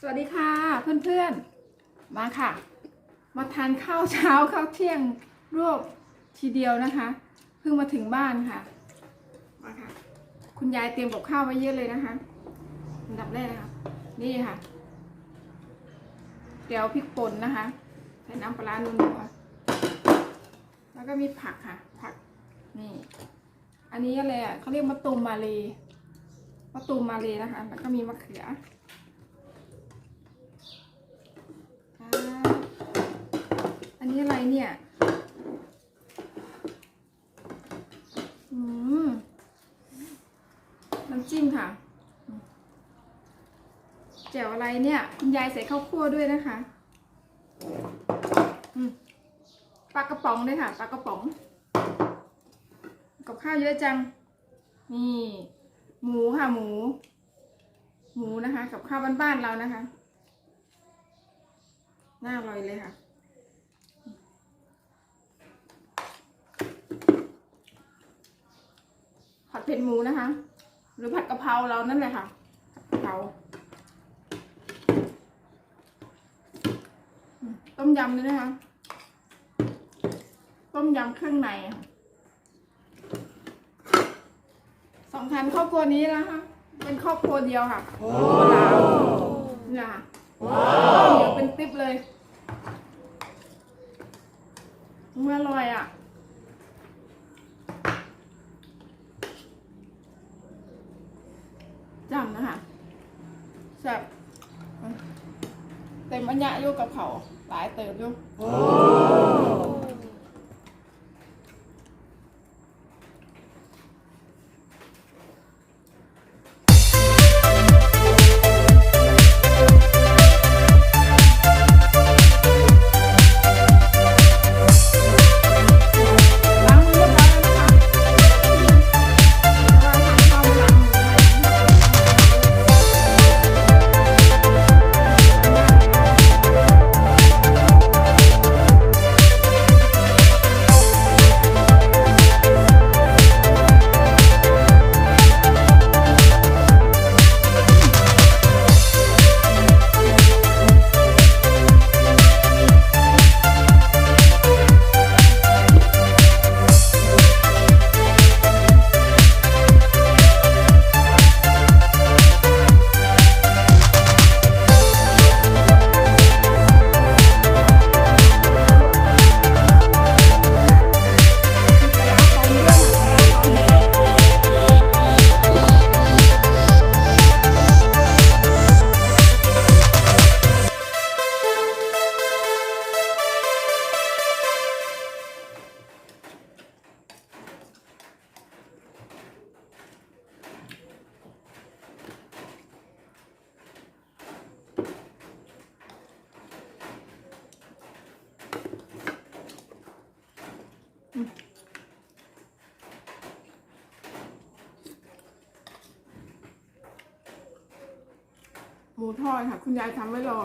สวัสดีค่ะเพื่อนๆ มาค่ะ มาทานข้าวเช้าข้าวเที่ยงรวบทีเดียวนะคะ เพิ่งมาถึงบ้านค่ะ มาค่ะ คุณยายเตรียมกับข้าวไว้เยอะเลยนะคะอันดับแรกนะคะนี่ค่ะเดี๋ยวพริกป่นนะคะ ใส่น้ำปลาร้านัวๆแล้วก็มีผักค่ะ ผักนี่ อันนี้อะไรอะเขาเรียกมะตูมมาเลยมะตูมมาเลยนะคะ แล้วก็มีมะเขือ อ่าอั นนี้อะไรเนี่ย อืม น้ำจิ้มค่ะ แจ่วอะไรเนี่ยคุณยายใส่ข้าวคั่วด้วยนะคะ อืมปลากระป๋องด้วยค่ะปลากระป๋อง กับข้าวเยอะจัง นี่ หมูค่ะหมู หมูนะคะ กับข้าวบ้านๆเรานะคะ น่าอร่อยเลยค่ะ ผัด เผ็ดหมูนะคะ หรือผัดกะเพราเรานั่นแหละค่ะกะเพราต้มยำเลยนะคะ ต้มยำเครื่องในค่สองทันครอบครัวนี้นะคะ เป็นครอบครัวเดียวค่ะครอบครัวเนี่ยค่ะเดี๋ยวเป็นติ๊บเลยเมันอร่อยอะ จำนะคะแซ่บ เต็มอัญญะอยู่กับเขาหลายเติบอยู่ หมูทอดค่ะ คุณยายทำไว้รอ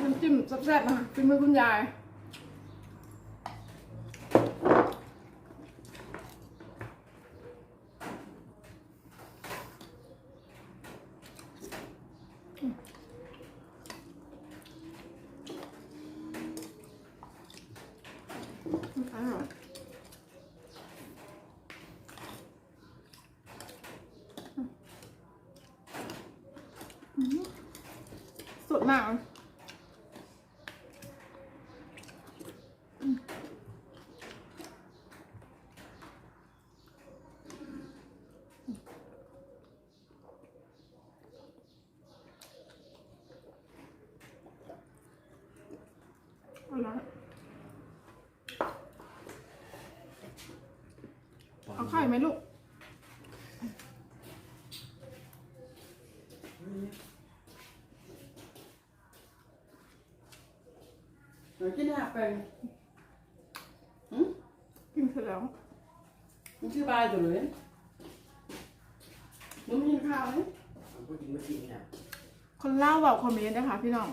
น้ำจิ้มแซ่บๆนะคะฝีมือคุณยายอร่อย มากเลยอร่อเอาไข่ไหมลูก Rồi chứ nào về Ừ? กินเสร็จแล้ว Nó chưa bay rồi đấy Nó mới nhìn khao đấy ผมพูดจริงเมื่อกี้เนี่ยคนเล่าบอกคอมเมนต์นะคะพี่น้อง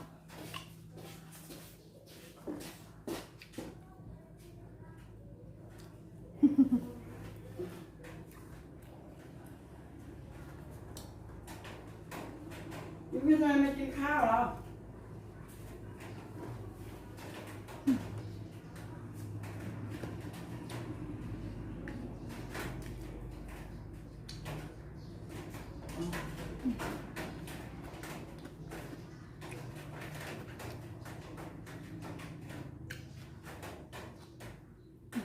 คุณยังไงไม่กินข้าวเหรอ อ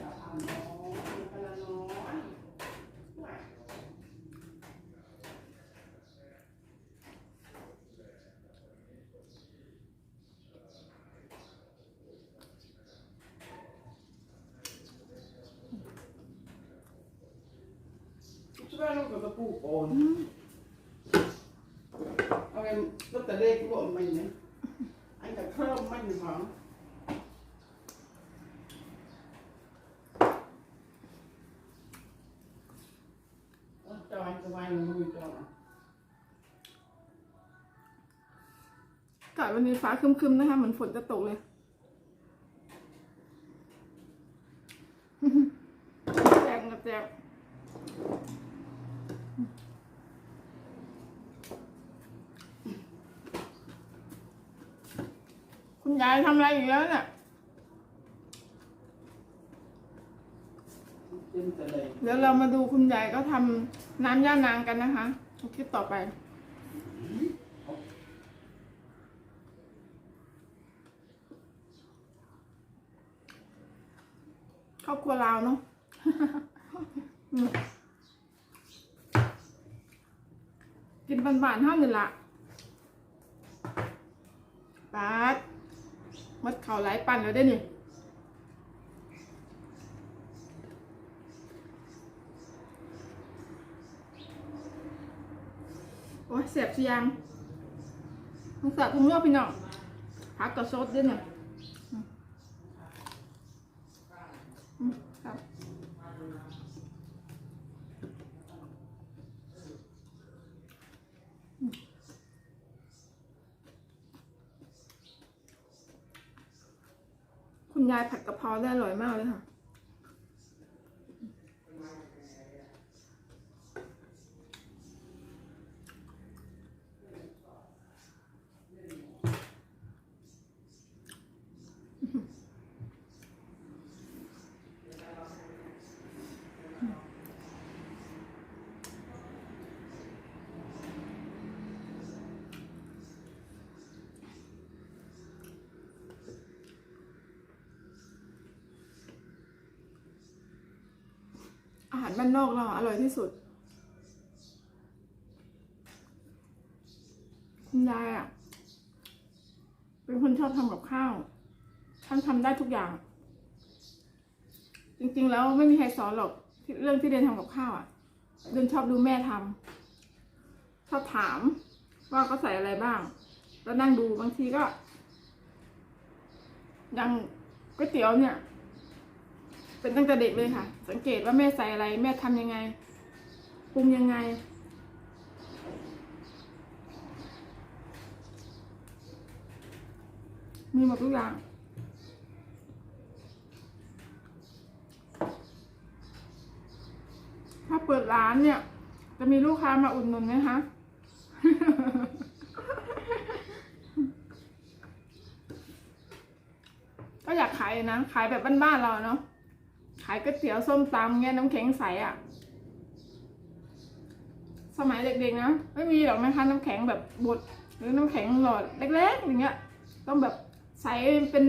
ย่าทำน้อยอย่าไปละน้อย Tyvärr något att bo på. Av en lite lek på mig. Han kan klara mig nu va. Cho anh cho anh nuôi cho. อากาศวันนี้ฟ้าครึมๆนะคะเหมือนฝนจะตกเลย แจกกับแจก คุณยายทำอะไรอีกแล้วเนี่ย Tin từ đây. เดี๋ยวเรามาดูคุณยายก็ทำน้ำย่านางกันนะคะคลิปต่อไป ครอบครัวเราวเนาะ อืมกินบานๆเท่านี่ละปาด มัดเข่าไหลายปั่นแล้วได้อนี่โอ้ยเสียบเสียงสงเสิร์ฟพุงโลกพี่น้องพักกับโซดด้วยเนี่ยอืมอืมครับอืม คุณยายผัดกะเพราได้อร่อยมากเลยค่ะาหารบ้านนอกเราอร่อยที่สุด คุณยายอะ เป็นคนชอบทำกับข้าว ท่านทำได้ทุกอย่าง จริงๆแล้วไม่มีใครสอนหรอกเรื่องที่เรียนทำกับข้าวอะเรียนชอบดูแม่ทำชอบถามว่าเขาใส่อะไรบ้าง แล้วนั่งดูบางทีก็ย่างก๋วยเตี๋ยวเนี่ย เป็นตั้งแต่เด็กเลยค่ะ สังเกตว่าแม่ใส่อะไร แม่ทำยังไงปรุงยังไง มีหมดทุกอย่างถ้าเปิดร้านเนี่ย จะมีลูกค้ามาอุดหนุนไหมคะก็อยากขายนะ ขายแบบบ้านๆเราเนาะ ขายก๋วยเตี๋ยวส้มตำเงี้ยน้ำแข็งใสอะ่ะ สมัยเด็กๆนะไม่มีหรอกนะคะน้ำแข็งแบบบดหรือน้ำแข็งหลอดเล็กๆอย่างเงี้ย ต้องแบบใสเป็น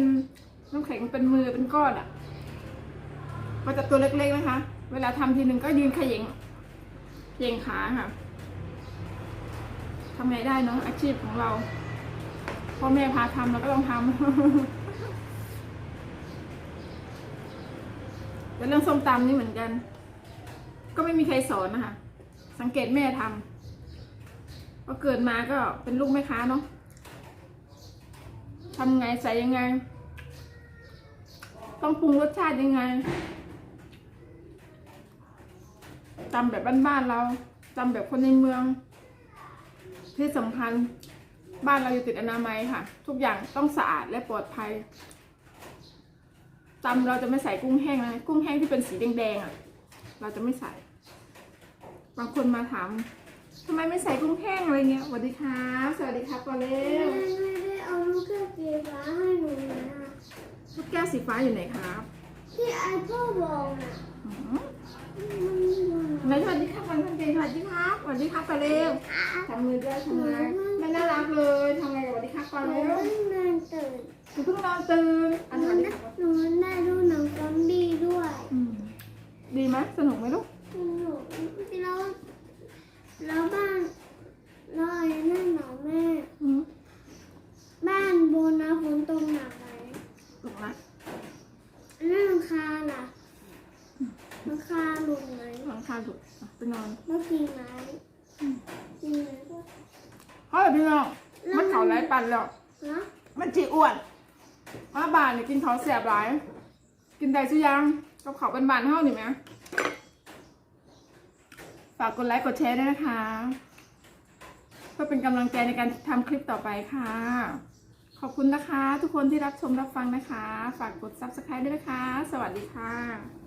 น้ำแข็งเป็นมือเป็นก้อนอะ่ะก็จะตัวเล็กๆนะคะ เวลาทำทีหนึ่งก็ยืนเขย่งเขย่งขาค่ะทำไงได้เนาะอาชีพของเราพ่อแม่พาทำเราก็ต้องทำ แต่เรื่องส้มตำนี่เหมือนกัน ก็ไม่มีใครสอนนะคะ สังเกตแม่ทำพอเกิดมาก็เป็นลูกแม่ค้าเนาะทำไงใส่ยังไง ต้องปรุงรสชาติยังไงตำแบบบ้านๆเราตำแบบคนในเมือง ที่สำคัญบ้านเราอยู่ติดอนามัยค่ะ ทุกอย่างต้องสะอาดและปลอดภัย ตำเราจะไม่ใส่กุ้งแห้งนะกุ้งแห้งที่เป็นสีแดงๆอะ เราจะไม่ใส่ บางคนมาถามทำไมไม่ใส่กุ้งแห้งอะไรเงี้ยสวัสดีครับสวัสดีครับก่อนเร็แม่วไม่ได้เอาลูกแก้วสีฟ้าให้หนูนะลูกแก้วสีฟ้าอยู่ไหนครับ ที่ไอพ่อบอกน่ะอืมมันไหนสวัสดีครับวันพันเจสวัสดีครับสวัสดีครับก่อนเร็วทำมือด้วยทำมือ ไม่น่ารักเลยทำไงกับสวัสดีครับก่อนหนูเร็วเพิ่งนอนตื่นหนูเพิ่งนอนตื่นหอันนูนี้ได้หนูได้ดูหนังซอมบี้ด้วยอืมดีไหมสนุกไหมลูก หนูแล้วแล้วบ้านแล้วไอ้นั่นหนอแม่ อืม บ้านบนนะฝนตกหนักไหม ตกนะ อันนั่นหลังคาล่ะหลังคาหลุดไหม หลังคาดุอะไปนอน เมื่อกี้ไหมจริงไหมพ่อ เฮ้ยพี่น้องมันเขาไรปันแล้ว ฮะ มันจีอ้วน มาบา นี่กินเขาแสบหลาย กินได้สุยังกับเขาเป็นบานๆเท่านี่ไหมฝากกดไลค์กดแชร์ด้วยนะคะเพื่อเป็นกำลังใจในการทำคลิปต่อไปค่ะ ขอบคุณนะคะ ทุกคนที่รับชมรับฟังนะคะ ฝากกด subscribe ด้วยนะคะ สวัสดีค่ะ